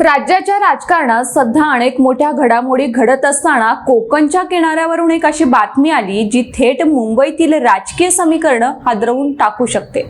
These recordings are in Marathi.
राज्याच्या राजकारणात सध्या अनेक मोठ्या घडामोडी घडत असताना कोकणच्या किनाऱ्यावरून एक अशी बातमी आली जी थेट मुंबईतील राजकीय समीकरण हादरवून टाकू शकते.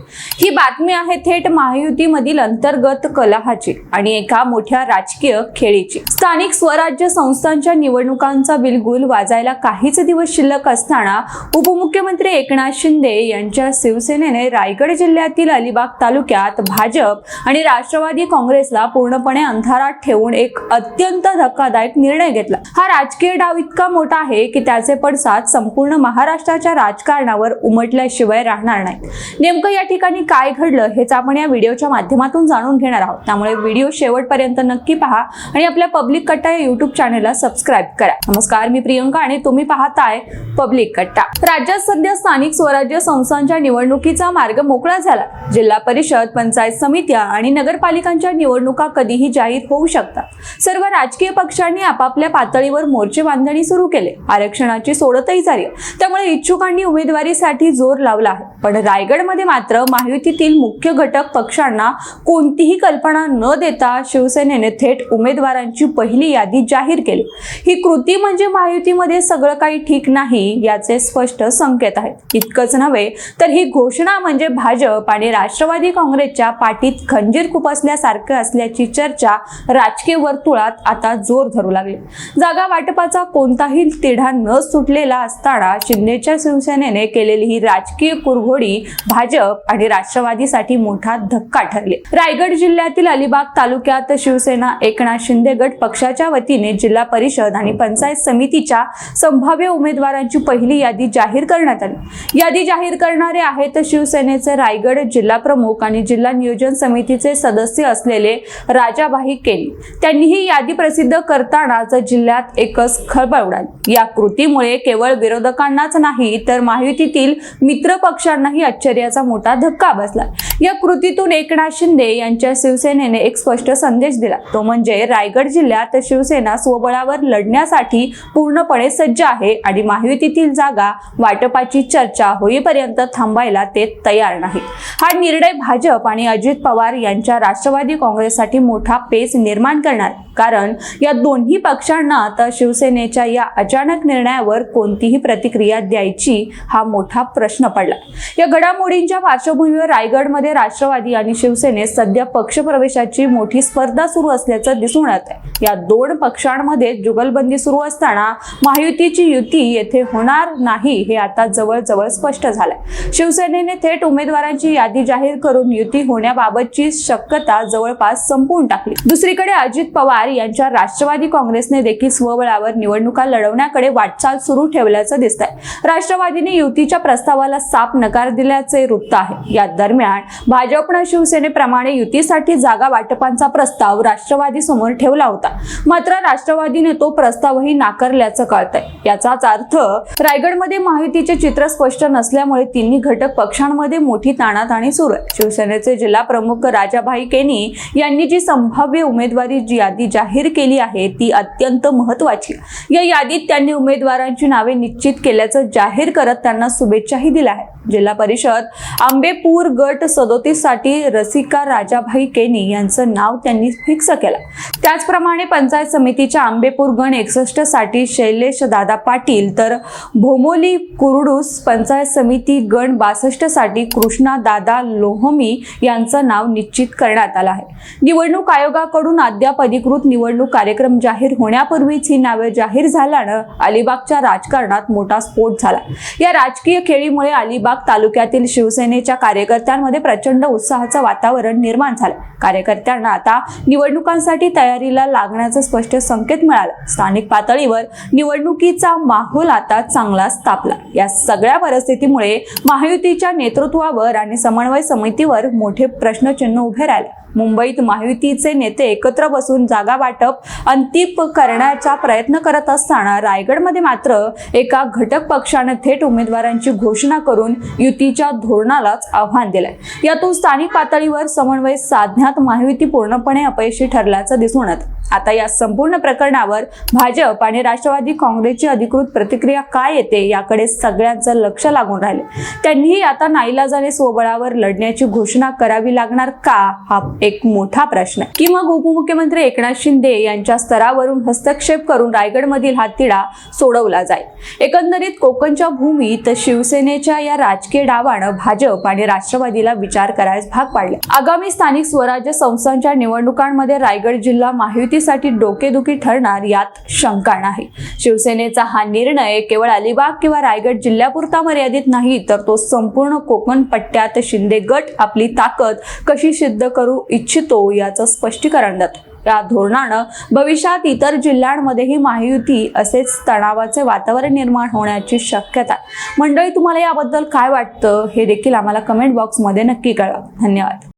ही बातमी आहे थेट महायुतीमधील अंतर्गत कलहाची आणि एका मोठ्या राजकीय खेळीची. स्थानिक स्वराज्य संस्थांच्या निवडणुकांचा बिलगुल वाजायला काहीच दिवस शिल्लक असताना उपमुख्यमंत्री एकनाथ शिंदे यांच्या शिवसेनेने रायगड जिल्ह्यातील अलिबाग तालुक्यात भाजप आणि राष्ट्रवादी काँग्रेसला पूर्णपणे अंधार विचारात ठेवून एक अत्यंत धक्कादायक निर्णय घेतला. हा राजकीय डाव इतका मोठा आहे की त्याचे पडसाद संपूर्ण महाराष्ट्राच्या राजकारणावर उमटल्याशिवाय राहणार नाही नेमकं या ठिकाणी काय घडलं हेच आपण या व्हिडिओच्या माध्यमातून जाणून घेणार आहोत. त्यामुळे व्हिडिओ शेवटपर्यंत नक्की पहा आणि आपल्या पब्लिक कट्टा या युट्यूब चॅनलला सबस्क्राईब करा. नमस्कार मी प्रियंका आणि तुम्ही पाहताय पब्लिक कट्टा. राज्यात सध्या स्थानिक स्वराज्य संस्थांच्या निवडणुकीचा मार्ग मोकळा झाला. जिल्हा परिषद पंचायत समित्या आणि नगरपालिकांच्या निवडणुका कधीही जाहीर होऊ शकतात. सर्व राजकीय पक्षांनी आपापल्या पातळीवर मोर्चे बांधणी सुरू केले. आरक्षणाची सोडतही झाली त्यामुळे इच्छुकांनी उमेदवारीसाठी जोर लावला आहे. पण रायगडमध्ये मात्र महायुतीतील मुख्य घटक पक्षांना कोणतीही कल्पना न देता शिवसेनेने थेट उमेदवारांची पहिली यादी जाहीर केली. ही कृती म्हणजे महायुतीमध्ये सगळं काही ठीक नाही याचे स्पष्ट संकेत आहेत. इतकंच नव्हे तर ही घोषणा म्हणजे भाजप आणि राष्ट्रवादी काँग्रेसच्या पाठीत खंजीर खुपसल्यासारखं असल्याची चर्चा राजकीय वर्तुळात आता जोर धरू लागले. जागा वाटपाचा कोणताही तिढा न सुटलेला असताना शिंदेच्या शिवसेनेने केलेली ही राजकीय कुरघोडी भाजप आणि राष्ट्रवादीसाठी मोठा धक्का ठरली. रायगड जिल्ह्यातील अलिबाग तालुक्यात शिवसेना एकनाथ शिंदे गट पक्षाच्या वतीने जिल्हा परिषद आणि पंचायत समितीच्या संभाव्य उमेदवारांची पहिली यादी जाहीर करण्यात आली. यादी जाहीर करणारे आहेत शिवसेनेचे रायगड जिल्हा प्रमुख आणि जिल्हा नियोजन समितीचे सदस्य असलेले राजाबाई केली. त्यांनी ही यादी प्रसिद्ध करतानाच जिल्ह्यात एकच खळबळ उडाली. या कृतीमुळे केवळ विरोधकांनाच नाही तर माहितीतील मित्र पक्षांनाही आश्चर्याचा मोठा धक्का बसला. या कृतीतून एकनाथ शिंदे यांच्या शिवसेनेने एक स्पष्ट संदेश दिला. तो म्हणजे रायगड जिल्ह्यात शिवसेना स्वबळावर लढण्यासाठी पूर्णपणे सज्ज आहे आणि माहितीतील जागा वाटपाची चर्चा होईपर्यंत थांबायला ते तयार नाही हा निर्णय भाजप आणि अजित पवार यांच्या राष्ट्रवादी काँग्रेससाठी मोठा पेच निर्माण करणार. कारण या दोन्ही पक्षांना आता शिवसेनेच्या या अचानक निर्णयावर कोणतीही प्रतिक्रिया द्यायची हा मोठा प्रश्न पडला. या घडामोडींच्या पार्श्वभूमीवर रायगडमध्ये राष्ट्रवादी आणि शिवसेनेत सध्या पक्षप्रवेशाची मोठी स्पर्धा सुरू असल्याचं दिसून येत आहे. या दोन पक्षांमध्ये जुगलबंदी सुरू असताना महायुतीची युती येथे होणार नाही हे आता जवळजवळ स्पष्ट झालंय. शिवसेनेने थेट उमेदवारांची यादी जाहीर करून युती होण्याबाबतची शक्यता जवळपास संपवून टाकली. दुसरीकडे अजित पवार यांच्या राष्ट्रवादी काँग्रेसने देखील स्वबळावर निवडणुका लढवण्याकडे वाटचाल सुरू ठेवल्याचं दिसत आहे राष्ट्रवादीने युतीच्या प्रस्तावाला साफ नकार दिल्याचे वृत्त आहे. या दरम्यान भाजपनं शिवसेनेप्रमाणे युतीसाठी जागा वाटपांचा प्रस्ताव राष्ट्रवादी समोर ठेवला होता. मात्र राष्ट्रवादीने तो प्रस्तावही नाकारल्याचं कळतंय. याचाच अर्थ रायगडमध्ये माहितीचे चित्र स्पष्ट नसल्यामुळे तिन्ही घटक पक्षांमध्ये मोठी ताणाताणी सुरू आहे. शिवसेनेचे जिल्हा प्रमुख राजाभाई केनी यांनी जी संभाव्य उमेदवारीची यादी जाहीर केली आहे ती अत्यंत महत्वाची या यादीत त्यांनी उमेदवारांची नावे निश्चित केल्याचं जाहीर करत त्यांना शुभेच्छाही दिल्या आहेत. जिल्हा परिषद आंबेपूर गट सदोतीससाठी रसिका राजाभाई केनी यांचं नाव त्यांनी फिक्स केलं. त्याचप्रमाणे पंचायत समितीच्या आंबेपूर गण एकसष्टसाठी शैलेश दादा पाटील तर भोमोली कुरडूस पंचायत समिती गण बासष्टसाठी कृष्णा दादा लोहमी यांचं नाव निश्चित करण्यात आलं आहे. निवडणूक आयोगाकडून अद्याप अधिकृत निवडणूक कार्यक्रम जाहीर होण्यापूर्वीच ही नावे जाहीर झाल्यानं अलिबागच्या राजकारणात मोठा स्फोट झाला. या राजकीय खेळीमुळे अलिबाग तालुक्यातील शिवसेनेच्या कार्यकर्त्यांमध्ये प्रचंड उत्साहाचं वातावरण निर्माण झालं. कार्यकर्त्यांना आता निवडणुकांसाठी तयारीला लागण्याचं स्पष्ट संकेत मिळाला. स्थानिक पातळीवर निवडणुकीचा माहोल आता चांगलाच तापला या सगळ्या परिस्थितीमुळे महायुतीच्या नेतृत्वावर आणि समन्वय समितीवर मोठे प्रश्नचिन्ह उभे राहिले. मुंबईत महायुतीचे नेते एकत्र बसून जागा वाटप अंतिम करण्याचा प्रयत्न करत असताना रायगडमध्ये मात्र एका घटक पक्षाने थेट उमेदवारांची घोषणा करून युतीच्या धोरणालाच आव्हान दिलंय. यातून स्थानिक पातळीवर समन्वय साधण्यात महायुती पूर्णपणे अपयशी ठरल्याचं दिसून येत. आता या संपूर्ण प्रकरणावर भाजप आणि राष्ट्रवादी काँग्रेसची अधिकृत प्रतिक्रिया काय येते याकडे सगळ्यांचं लक्ष लागून राहिले त्यांनीही आता नाईलाजाने स्वबळावर लढण्याची घोषणा करावी लागणार का? हा एक मोठा प्रश्न आहे. की मग उपमुख्यमंत्री एकनाथ शिंदे यांच्या स्तरावरून हस्तक्षेप करून रायगडमधील हा तिढा सोडवला जाईल. एकंदरीत कोकणच्या भूमीत शिवसेनेच्या या राजकीय डावानं भाजप आणि राष्ट्रवादीला विचार करायला भाग पाडले. आगामी स्थानिक स्वराज्य संस्थांच्या निवडणुकांमध्ये रायगड जिल्हा महायुतीसाठी डोकेदुखी ठरणार यात शंका नाही. शिवसेनेचा हा निर्णय केवळ अलिबाग किंवा रायगड जिल्ह्यापुरता मर्यादित नाही तर तो संपूर्ण कोकण पट्ट्यात शिंदे गट आपली ताकद कशी सिद्ध करू इच्छितो याचं स्पष्टीकरण देतो. या धोरणानं भविष्यात इतर जिल्ह्यांमध्येही महायुती असेच तणावाचे वातावरण निर्माण होण्याची शक्यता मंडळी तुम्हाला याबद्दल काय वाटतं हे देखील आम्हाला कमेंट बॉक्समध्ये नक्की कळवा. धन्यवाद.